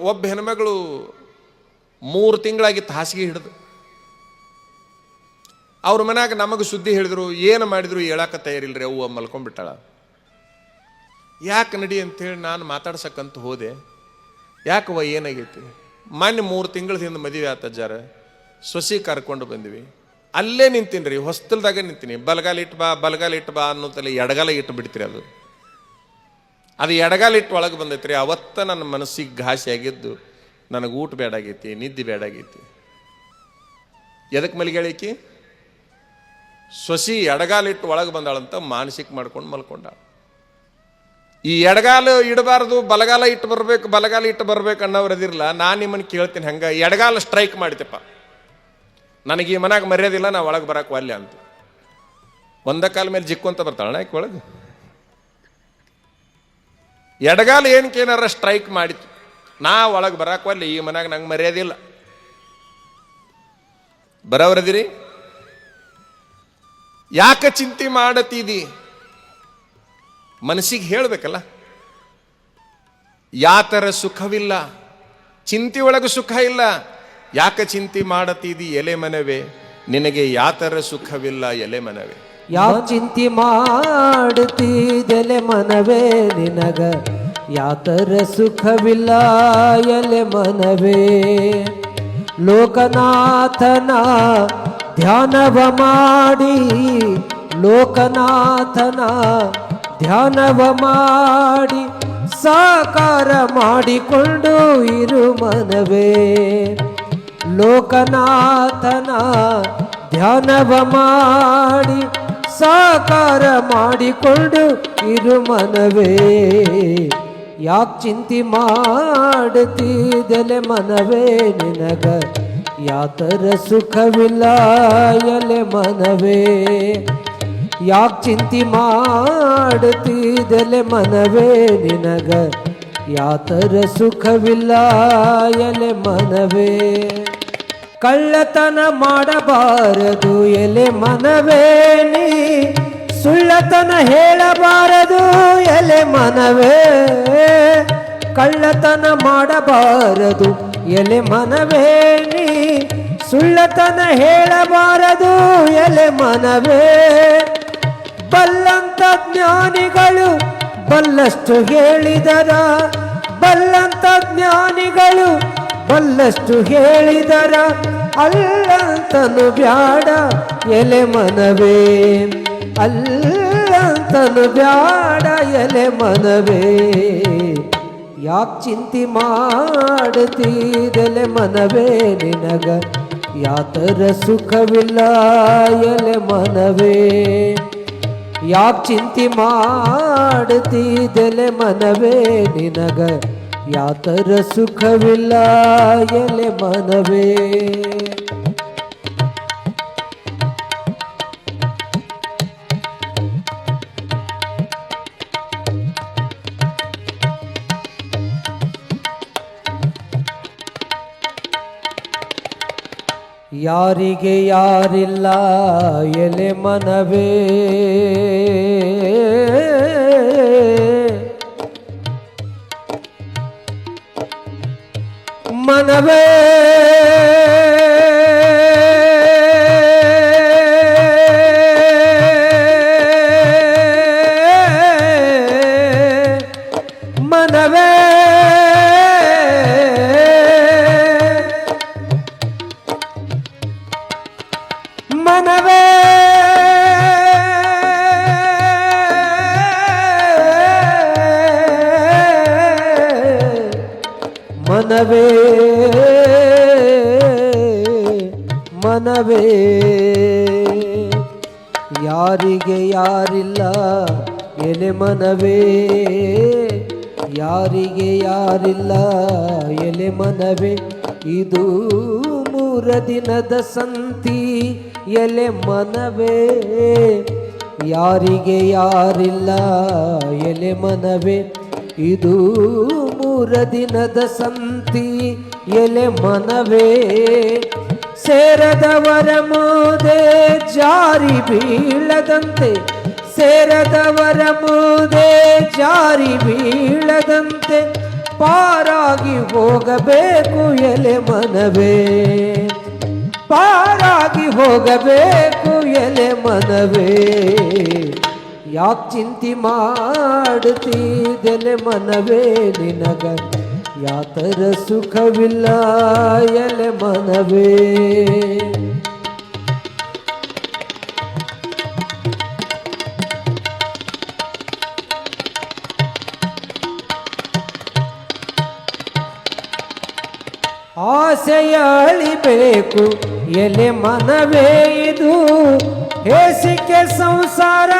ಒಬ್ಬ ಹೆಣ್ಮಗಳು ಮೂರು ತಿಂಗಳಾಗಿತ್ತು ಹಾಸಿಗೆ ಹಿಡಿದು, ಅವ್ರ ಮನ್ಯಾಗ ನಮಗೆ ಸುದ್ದಿ ಹೇಳಿದ್ರು, ಏನು ಮಾಡಿದ್ರು ಹೇಳಕ್ಕೆ ತಯಾರಿಲ್ರಿ, ಅವ್ವ ಮಲ್ಕೊಂಡ್ಬಿಟ್ಟಾಳ. ಯಾಕೆ ನಡಿ ಅಂತೇಳಿ ನಾನು ಮಾತಾಡ್ಸಕ್ಕಂತ ಹೋದೆ. ಯಾಕವ್ವ ಏನಾಗೈತಿ? ಮೊನ್ನೆ ಮೂರು ತಿಂಗಳ ಹಿಂದೆ ಮದುವೆ ಆತಜ್ಜಾರ ಸೊಸಿ ಕರ್ಕೊಂಡು ಬಂದ್ವಿ. ಅಲ್ಲೇ ನಿಂತೀನಿ ರೀ ಹೊಸ್ತಲ್ದಾಗ ನಿಂತೀನಿ. ಬಲಗಾಲ ಇಟ್ಟು ಬಾ, ಬಲಗಾಲ ಇಟ್ಟು ಬಾ ಅನ್ನೋತಲ್ಲಿ ಎಡಗಾಲ ಇಟ್ಟು ಬಿಡ್ತೀರಿ ಅದು. ಅದು ಎಡಗಾಲಿಟ್ಟು ಒಳಗೆ ಬಂದೈತ್ರಿ. ಅವತ್ತ ನನ್ನ ಮನಸ್ಸಿಗೆ ಘಾಸಿ ಆಗಿದ್ದು ನನಗೆ ಊಟ ಬೇಡಾಗೈತಿ ನಿದ್ದೆ ಬೇಡಾಗೈತಿ ಎದಕ್ಕೆ ಮಲಿಗಾಳಿಕಿ ಸೊಸಿ ಎಡಗಾಲಿಟ್ಟು ಒಳಗೆ ಬಂದಾಳಂತ ಮಾನಸಿಕ ಮಾಡ್ಕೊಂಡು ಮಲ್ಕೊಂಡಾಳ. ಈ ಎಡಗಾಲ ಇಡಬಾರ್ದು, ಬಲಗಾಲ ಇಟ್ಟು ಬರ್ಬೇಕು, ಬಲಗಾಲ ಇಟ್ಟು ಬರ್ಬೇಕು ಅನ್ನೋರು ಅದಿರಲ್ಲ ನಾನು ನಿಮ್ಮನ್ನು ಕೇಳ್ತೀನಿ ಹಂಗೆ, ಎಡಗಾಲ ಸ್ಟ್ರೈಕ್ ಮಾಡಿದೆಪ್ಪ ನನಗೆ ಈ ಮನ್ಯಾಗ ಮರ್ಯಾದಿಲ್ಲ, ನಾ ಒಳಗೆ ಬರಕ್ಕೆ ವಾಲ್ಯ ಅಂತ. ಒಂದ ಕಾಲ ಮೇಲೆ ಜಿಕ್ಕೊಂತ ಬರ್ತಾಳ ಯಾಕೆ ಒಳಗೆ? ಎಡಗಾಲ ಏನಕ್ಕೆ ಏನಾರ ಸ್ಟ್ರೈಕ್ ಮಾಡಿತ್ತು? ನಾ ಒಳಗೆ ಬರಕ್ಕೆ ಈ ಮನ್ಯಾಗ ನಂಗೆ ಮರ್ಯಾದಿಲ್ಲ ಬರವರದಿರಿ? ಯಾಕೆ ಚಿಂತೆ ಮಾಡತೀದಿ? ಮನಸ್ಸಿಗೆ ಹೇಳಬೇಕಲ್ಲ. ಯಾತರ ಸುಖವಿಲ್ಲ? ಚಿಂತೆ ಒಳಗೆ ಸುಖ ಇಲ್ಲ. ಯಾಕೆ ಚಿಂತೆ ಮಾಡತೀದಿ ಎಲೆ ಮನವೇ? ನಿನಗೆ ಯಾತರ ಸುಖವಿಲ್ಲ ಎಲೆ ಮನವೇ? ಯಾವ ಚಿಂತೆ ಮಾಡುತ್ತಿದ್ದಲೆ ಮನವೇ ನಿನಗ? ಯಾತರ ಸುಖವಿಲ್ಲ ಎಲೆ ಮನವೇ? ಲೋಕನಾಥನ ಧ್ಯಾನವ ಮಾಡಿ, ಲೋಕನಾಥನ ಧ್ಯಾನವ ಮಾಡಿ, ಸಾಕಾರ ಮಾಡಿಕೊಂಡು ಇರು ಮನವೇ. ಲೋಕನಾಥನ ಧ್ಯಾನವ ಮಾಡಿ ಸಾಕಾರ ಮಾಡಿಕೊಂಡು ಇರು ಮನವೇ. ಯಾಕೆ ಚಿಂತೆ ಮಾಡುತ್ತಿದ್ದಲೆ ಮನವೇ ನಿನಗ? ಯಾತರ ಸುಖವಿಲ್ಲ ಎಲೆ ಮನವೇ. ಯಾಕೆ ಚಿಂತೆ ಮಾಡುತ್ತಿದ್ದಲೆ ಮನವೇ ನಿನಗ? ಯಾತರ ಸುಖವಿಲ್ಲ ಎಲೆ ಮನವೇ. ಕಳ್ಳತನ ಮಾಡಬಾರದು, ಎಲೆ ಮನವೇ ನೀ. ಸುಳ್ಳತನ ಹೇಳಬಾರದು, ಎಲೆ ಮನವೇ. ಕಳ್ಳತನ ಮಾಡಬಾರದು, ಎಲೆ ಮನವೇ ನೀ. ಸುಳ್ಳತನ ಹೇಳಬಾರದು, ಎಲೆ ಮನವೇ. ಬಲ್ಲಂತ ಜ್ಞಾನಿಗಳು ಬಲ್ಲಷ್ಟು ಹೇಳಿದರ, ಬಲ್ಲಂತ ಜ್ಞಾನಿಗಳು ಬಲ್ಲಷ್ಟು ಹೇಳಿದರ, ಅಲ್ಲಂತನು ಬ್ಯಾಡ ಎಲೆ ಮನವೇ. ಅಲ್ಲಂತನು ಬ್ಯಾಡ ಎಲೆ ಮನವೇ. ಯಾಕೆ ಚಿಂತೆ ಮಾಡುತ್ತೀದೆಲೆ ಮನವೇ ನಿನಗ? ಯಾತರ ಸುಖವಿಲ್ಲ ಎಲೆ ಮನವೇ. ಯಾಕೆ ಚಿಂತೆ ಮಾಡುತ್ತೀದೆಲೆ ಮನವೇ ನಿನಗ? ಯಾತರ ಸುಖವಿಲ್ಲ ಎಲೆ ಮನವೇ. ಯಾರಿಗೆ ಯಾರಿಲ್ಲ ಎಲೆ ಮನವೇ. ಮನವೇ ಮನವೇ. ಯಾರಿಗೆ ಯಾರಿಲ್ಲ ಎಲೆ ಮನವೇ. ಯಾರಿಗೆ ಯಾರಿಲ್ಲ ಎಲೆ ಮನವೇ. ಇದು ಮೂರ ದಿನದ ಸಂತಿ, ಎಲೆ ಮನವೇ. ಯಾರಿಗೆ ಯಾರಿಲ್ಲ ಎಲೆ ಮನವೇ. ಇದು ಮೂರ ದಿನದ ಸಂತಿ, ಎಲೆ ಮನವೇ. ಸೇರದವರ ಮುದೆ ಜಾರಿ ಬೀಳದಂತೆ, ಸೇರದವರ ಮುದೆ ಜಾರಿ ಬೀಳದಂತೆ, ಪಾರಾಗಿ ಹೋಗಬೇಕು ಎಲೆ ಮನವೇ. ಪಾರಾಗಿ ಹೋಗಬೇಕು ಎಲೆ ಮನವೇ. ಯಾಕೆ ಚಿಂತಿ ಮಾಡುತ್ತೀದೆಲೆ ಮನವೇ ನಿನಗ? ಯಾತರ ಸುಖವಿಲ್ಲ ಎಲೆ ಮನವೇ. ಆಸೆಯ ಅಳಿಬೇಕು ಎಲೆ ಮನವೇ ಇದು. ಹೇಸಿಕೆ ಸಂಸಾರ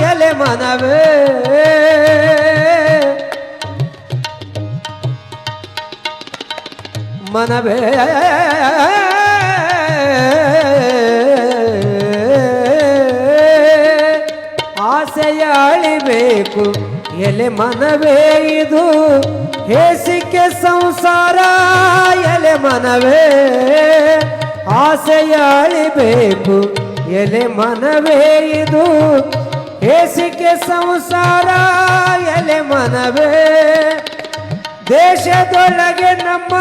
ಎಲೆ ಮನವೇ. ಮನವೇ. ಆಸೆಯ ಅಳಿಬೇಕು, ಎಲೆ ಮನವೇ ಇದು. ಹೇಸಿಕೆ ಸಂಸಾರ, ಎಲೆ ಮನವೇ. ಆಸೆಯ ಅಳಿಬೇಕು, ಎಲೆ ಮನವೇ ಇದು. ಹೇಸಿಕೆ ಸಂಸಾರ, ಎಲೆ ಮನವೇ. ದೇಶದೊಳಗೆ ನಮ್ಮ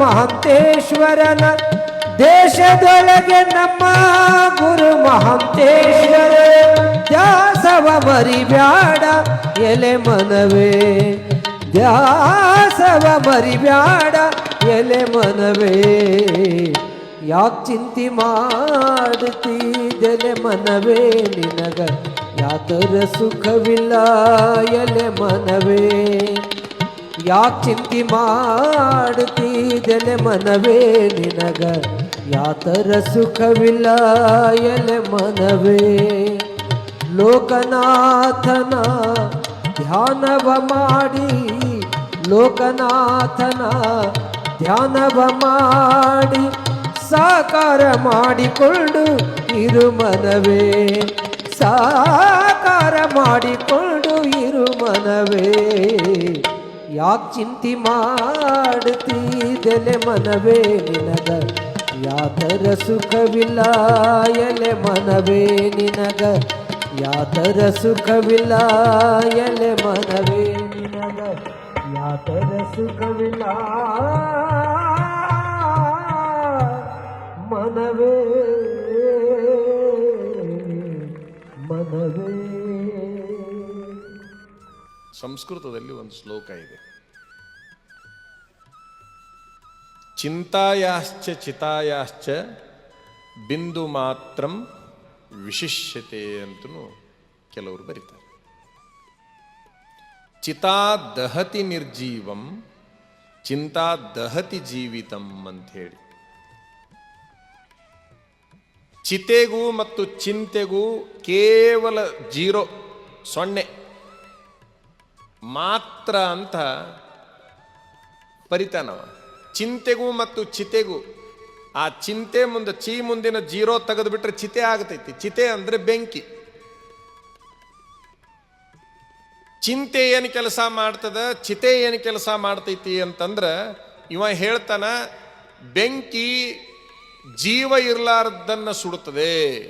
ಮಹಂತೇಶ್ವರನ ದೇಶದೊಳಗೆ ನಮ್ಮ ಗುರು ಮಹಂತೇಶ್ವರ ದ್ಯಾಸವ ಮರಿಬ್ಯಾಡ ಎಲೆ ಮನವೇ. ದ್ಯಾಸವ ಮರಿಬ್ಯಾಡ ಎಲೆ ಮನವೇ. ಯಾಕೆ ಚಿಂತಿ ಮಾಡುತ್ತೀದೆಲೆ ಮನವೇ ನಿನಗ? ಯಾತರ ಸುಖವಿಲ್ಲ ಎಲೆ ಮನವೇ. ಯಾಕೆ ಚಿಂತೆ ಮಾಡುತ್ತಿದ್ದೇನೆ ಮನವೇ ನಿನಗ? ಯಾತರ ಸುಖವಿಲ್ಲ ಎಲೆ ಮನವೇ? ಲೋಕನಾಥನ ಧ್ಯಾನವ ಮಾಡಿ, ಲೋಕನಾಥನ ಧ್ಯಾನವ ಮಾಡಿ, ಸಾಕಾರ ಮಾಡಿಕೊಂಡು ಇರು ಮನವೇ? ಸಾಕಾರ ಮಾಡಿಕೊಂಡು ಇರು ಮನವೇ? ಯಾಕೆ ಚಿಂತಿ ಮಾಡುತ್ತೀದೆಲೆ ಮನವೇ ನಿನಗ? ಯಾತರ ಸುಖವಿಲ್ಲ ಎಲೆ ಮನವೇ ನಿನಗ? ಯಾತರ ಸುಖವಿಲ್ಲ ಎಲೆ ಮನವೇ ನಿನಗ? ಯಾತರ ಸುಖವಿಲ್ಲ ಮನವೇ ಮನವೇ? ಸಂಸ್ಕೃತದಲ್ಲಿ ಒಂದು ಶ್ಲೋಕ ಇದೆ. ಚಿಂತಾಯಾಶ್ಚ ಚಿತಾಯಾಶ್ಚ ಬಿಂದು ಮಾತ್ರಂ ವಿಶಿಷ್ಯತೆ ಅಂತಲೂ ಕೆಲವರು ಬರೀತಾರೆ. ಚಿತಾ ದಹತಿ ನಿರ್ಜೀವಂ, ಚಿಂತಾ ದಹತಿ ಜೀವಿತಂ ಅಂತ ಹೇಳಿ ಚಿತೆಗೂ ಮತ್ತು ಚಿಂತೆಗೂ ಕೇವಲ ಜೀರೋ, ಸೊನ್ನೆ, ಮಾತ್ರ ಅಂತ ಪರಿತಾನವ. ಚಿಂತೆಗೂ ಮತ್ತು ಚಿತೆಗೂ, ಆ ಚಿಂತೆ ಮುಂದೆ, ಚಿ ಮುಂದಿನ ಜೀರೋ ತೆಗೆದು ಬಿಟ್ರೆ ಚಿತೆ ಆಗತೈತಿ. ಚಿತೆ ಅಂದ್ರೆ ಬೆಂಕಿ. ಚಿಂತೆ ಏನು ಕೆಲಸ ಮಾಡ್ತದ, ಚಿತೆ ಏನು ಕೆಲಸ ಮಾಡ್ತೈತಿ ಅಂತಂದ್ರೆ, ಇವ ಹೇಳ್ತಾನ, ಬೆಂಕಿ ಜೀವ ಇರಲಾರ್ದನ್ನು ಸುಡುತ್ತದೆ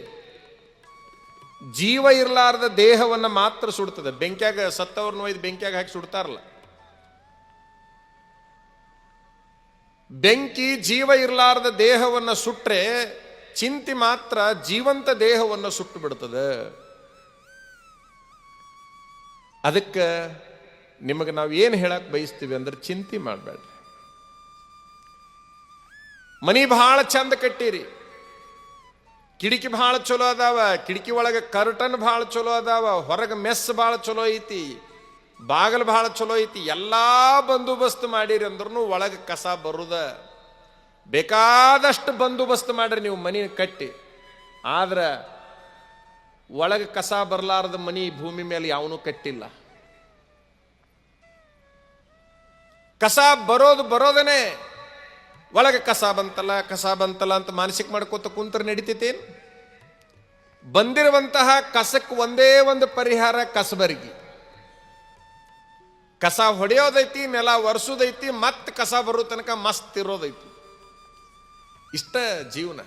ಜೀವ ಇರಲಾರ್ದ ದೇಹವನ್ನು ಮಾತ್ರ ಸುಡ್ತದೆ. ಬೆಂಕಿಯಾಗ ಸತ್ತವ್ರನ್ನ ಒಯ್ದು ಬೆಂಕಿಯಾಗ ಹಾಕಿ ಸುಡ್ತಾರಲ್ಲ. ಬೆಂಕಿ ಜೀವ ಇರಲಾರದ ದೇಹವನ್ನು ಸುಟ್ಟರೆ ಚಿಂತಿ ಮಾತ್ರ ಜೀವಂತ ದೇಹವನ್ನು ಸುಟ್ಟು ಬಿಡ್ತದೆ ಅದಕ್ಕೆ ನಿಮಗೆ ನಾವು ಏನು ಹೇಳಕ್ ಬಯಸ್ತೀವಿ ಅಂದ್ರೆ ಚಿಂತೆ ಮಾಡಬೇಡ್ರಿ. ಮನಿ ಬಹಳ ಚಂದ ಕಟ್ಟಿರಿ. ಕಿಟಕಿ ಭಾಳ ಚಲೋ ಅದಾವ, ಕಿಟಕಿ ಒಳಗೆ ಕರ್ಟನ್ ಭಾಳ ಚಲೋ ಅದಾವ, ಹೊರಗೆ ಮೆಸ್ ಭಾಳ ಚಲೋ ಐತಿ. ಬಾಗಲ್ ಭಾಳ ಚಲೋ ಐತಿ. ಎಲ್ಲ ಬಂದೋಬಸ್ತ್ ಮಾಡಿರಿ ಅಂದ್ರೂ ಒಳಗೆ ಕಸ ಬರುದ. ಬೇಕಾದಷ್ಟು ಬಂದೋಬಸ್ತ್ ಮಾಡ್ರಿ ನೀವು ಮನಿ ಕಟ್ಟಿ. ಆದ್ರೆ ಒಳಗೆ ಕಸ ಬರಲಾರದ ಮನಿ ಭೂಮಿ ಮೇಲೆ ಯಾವನೂ ಕಟ್ಟಿಲ್ಲ. ಕಸ ಬರೋದು ಬರೋದನೇ. ಒಳಗೆ ಕಸ ಬಂತಲ್ಲ ಕಸ ಬಂತಲ್ಲ ಅಂತ ಮಾನಸಿಕ ಮಾಡ್ಕೋತ ಕುಂತ್ರ ನಡೀತೈತೇನು? ಬಂದಿರುವಂತಹ ಕಸಕ್ಕೆ ಒಂದೇ ಒಂದು ಪರಿಹಾರ ಕಸಬರ್ಗಿ. ಕಸ ಹೊಡೆಯೋದೈತಿ, ನೆಲ ಒರೆಸೋದೈತಿ, ಮತ್ತೆ ಕಸ ಬರೋ ತನಕ ಮಸ್ತ್ ಇರೋದೈತಿ. ಇಷ್ಟ ಜೀವನ.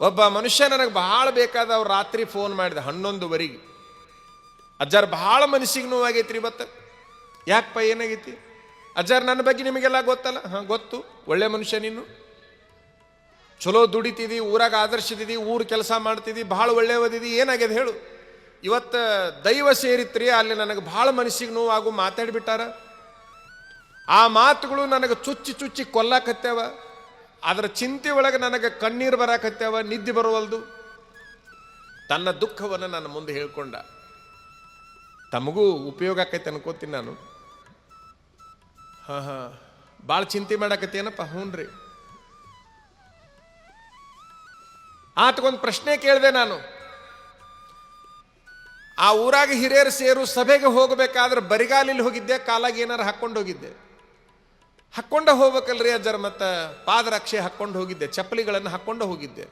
ಒಬ್ಬ ಮನುಷ್ಯ ನನಗೆ ಬಹಳ ಅವ್ರು ರಾತ್ರಿ ಫೋನ್ ಮಾಡಿದೆ ಹನ್ನೊಂದುವರೆಗೆ. ಅಜ್ಜಾರ್ ಬಹಳ ಮನಸ್ಸಿಗೆ ನೋವಾಗೈತ್ರಿ ಇವತ್ತು. ಯಾಕಪ್ಪ ಏನಾಗೈತಿ? ಅಜ್ಜಾರ್ ನನ್ನ ಬಗ್ಗೆ ನಿಮಗೆಲ್ಲ ಗೊತ್ತಲ್ಲ? ಹಾಂ, ಗೊತ್ತು. ಒಳ್ಳೆ ಮನುಷ್ಯ ನೀನು. ಚಲೋ ದುಡಿತಿದಿ, ಊರಾಗ ಆದರ್ಶದಿದಿ, ಊರು ಕೆಲಸ ಮಾಡ್ತಿದ್ದಿ ಭಾಳ ಒಳ್ಳೆ ಓದಿದಿ, ಏನಾಗ್ಯದ ಹೇಳು. ಇವತ್ತು ದೈವ ಸೇರಿತ್ರಿ, ಅಲ್ಲಿ ನನಗೆ ಭಾಳ ಮನಸ್ಸಿಗೆ ನೋವಾಗು ಮಾತಾಡಿಬಿಟ್ಟಾರ. ಆ ಮಾತುಗಳು ನನಗೆ ಚುಚ್ಚಿ ಚುಚ್ಚಿ ಕೊಲ್ಲಾಕತ್ಯಾವ ಅದರ ಚಿಂತೆ ಒಳಗೆ ನನಗೆ ಕಣ್ಣೀರು ಬರಾಕತ್ಯಾವ ನಿದ್ದೆ ಬರುವಲ್ದು. ತನ್ನ ದುಃಖವನ್ನು ನನ್ನ ಮುಂದೆ ಹೇಳ್ಕೊಂಡ. ತಮಗೂ ಉಪಯೋಗ ಆಕೈತೆ ಅನ್ಕೋತೀನಿ ನಾನು. ಹಾಂ ಹಾಂ. ಭಾಳ ಚಿಂತೆ ಮಾಡಾಕತ್ತೇನಪ್ಪ ಹ್ಞೂ ರೀ. ಆತಗೊಂದು ಪ್ರಶ್ನೆ ಕೇಳಿದೆ ನಾನು. ಆ ಊರಾಗ ಹಿರಿಯರು ಸೇರು ಸಭೆಗೆ ಹೋಗಬೇಕಾದ್ರೆ ಬರಿಗಾಲಿಲ್ಲಿ ಹೋಗಿದ್ದೆ, ಕಾಲಾಗಿ ಏನಾರು ಹಾಕ್ಕೊಂಡು ಹೋಗಿದ್ದೆ. ಹಾಕ್ಕೊಂಡು ಹೋಗ್ಬೇಕಲ್ರಿ ಅಜ್ಜರ ಮತ್ತು? ಪಾದರಕ್ಷೆ ಹಾಕ್ಕೊಂಡು ಹೋಗಿದ್ದೆ, ಚಪ್ಪಲಿಗಳನ್ನು ಹಾಕ್ಕೊಂಡು ಹೋಗಿದ್ದೆ.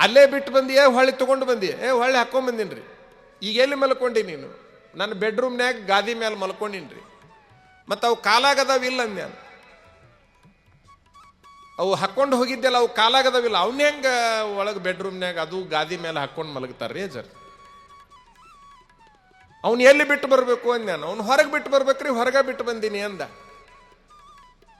ಅಲ್ಲೇ ಬಿಟ್ಟು ಬಂದಿಯೇ, ಹೊಳ್ಳಿ ತೊಗೊಂಡು ಬಂದಿ ಏ, ಹೊಳ್ಳಿ ಹಾಕೊಂಡ್ ಬಂದೀನಿ ರೀ ಈಗ ಎಲ್ಲಿ ಮಲ್ಕೊಂಡಿ ನೀನು? ನನ್ನ ಬೆಡ್ರೂಮ್ನ್ಯಾಗ ಗಾದಿ ಮೇಲೆ ಮಲ್ಕೊಂಡಿನ್ರಿ. ರೀ ಮತ್ತು ಅವು ಕಾಲಾಗದವಿಲ್ಲ ನಾನು ಅವು ಹಾಕ್ಕೊಂಡು ಹೋಗಿದ್ದೆಲ್ಲ ಅವು ಕಾಲಾಗದವಿಲ್ಲ ಅವನ್ನ ಹೆಂಗೆ ಒಳಗೆ ಬೆಡ್ರೂಮ್ನ್ಯಾಗ ಅದು ಗಾದಿ ಮೇಲೆ ಹಾಕ್ಕೊಂಡು ಮಲಗ್ತಾರ್ರಿ ಅಜ್ಜರ್? ಅವ್ನು ಎಲ್ಲಿ ಬಿಟ್ಟು ಬರಬೇಕು ಅಂದ ನಾನು. ಅವ್ನು ಹೊರಗೆ ಬಿಟ್ಟು ಬರ್ಬೇಕ್ರಿ, ಹೊರಗೆ ಬಿಟ್ಟು ಬಂದೀನಿ ಅಂದ.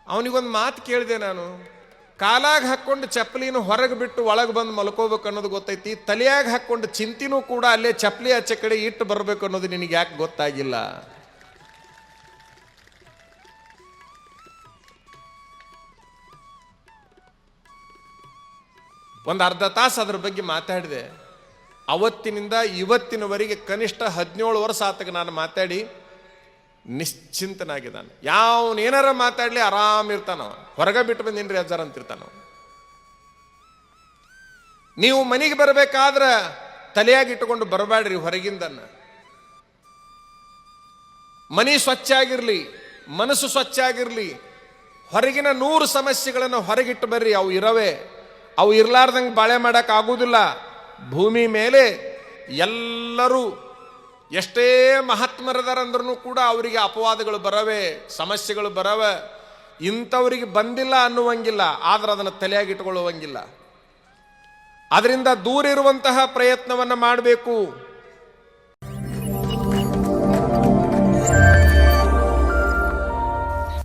ಅವನಿಗೊಂದು ಮಾತು ಕೇಳಿದೆ ನಾನು. ಕಾಲಾಗ ಹಾಕ್ಕೊಂಡು ಚಪ್ಪಲಿನ ಹೊರಗೆ ಬಿಟ್ಟು ಒಳಗೆ ಬಂದು ಮಲ್ಕೋಬೇಕು ಅನ್ನೋದು ಗೊತ್ತೈತಿ. ತಲೆಯಾಗ ಹಾಕ್ಕೊಂಡು ಚಿಂತಿನೂ ಕೂಡ ಅಲ್ಲೇ ಚಪ್ಪಲಿ ಆಚೆ ಕಡೆ ಇಟ್ಟು ಬರಬೇಕು ಅನ್ನೋದು ನಿನಗೆ ಯಾಕೆ ಗೊತ್ತಾಗಿಲ್ಲ? ಒಂದು ಅರ್ಧ ತಾಸು ಅದ್ರ ಬಗ್ಗೆ ಮಾತಾಡಿದೆ. ಅವತ್ತಿನಿಂದ ಇವತ್ತಿನವರೆಗೆ ಕನಿಷ್ಠ ಹದಿನೇಳು ವರ್ಷ ಆತಗೆ ನಾನು ಮಾತಾಡಿ ನಿಶ್ಚಿಂತನಾಗಿದ್ದಾನೆ. ಯಾವನೇನಾರ ಮಾತಾಡಲಿ ಮಾತಾಡ್ಲಿ ಆರಾಮ್ ಇರ್ತಾನ ಹೊರಗೆ ಬಿಟ್ಟು ಬಂದಿನ್ರಿ ಅಜ್ಜಾರ ಅಂತಿರ್ತಾನ. ನೀವು ಮನೆಗೆ ಬರಬೇಕಾದ್ರೆ ತಲೆಯಾಗಿ ಇಟ್ಟುಕೊಂಡು ಬರಬೇಡ್ರಿ ಹೊರಗಿಂದನ್ನ. ಮನೆ ಸ್ವಚ್ಛ ಆಗಿರಲಿ, ಮನಸ್ಸು ಸ್ವಚ್ಛ ಆಗಿರಲಿ, ಹೊರಗಿನ ನೂರು ಸಮಸ್ಯೆಗಳನ್ನು ಹೊರಗಿಟ್ಟು ಬರ್ರಿ. ಅವು ಇರವೆ. ಅವು ಇರಲಾರ್ದಂಗೆ ಬಾಳೆ ಮಾಡೋಕ್ಕಾಗೋದಿಲ್ಲ ಭೂಮಿ ಮೇಲೆ ಎಲ್ಲರೂ ಎಷ್ಟೇ ಮಹಾತ್ಮರದರಂದ್ರೂ ಕೂಡ ಅವರಿಗೆ ಅಪವಾದಗಳು ಬರವೆ, ಸಮಸ್ಯೆಗಳು ಬರವೆ. ಇಂಥವರಿಗೆ ಬಂದಿಲ್ಲ ಅನ್ನುವಂಗಿಲ್ಲ, ಆದ್ರೆ ಅದನ್ನು ತಲೆಯಾಗಿಟ್ಟುಕೊಳ್ಳುವಂಗಿಲ್ಲ ಅದರಿಂದ ದೂರ ಇರುವಂತಹ ಪ್ರಯತ್ನವನ್ನು ಮಾಡಬೇಕು.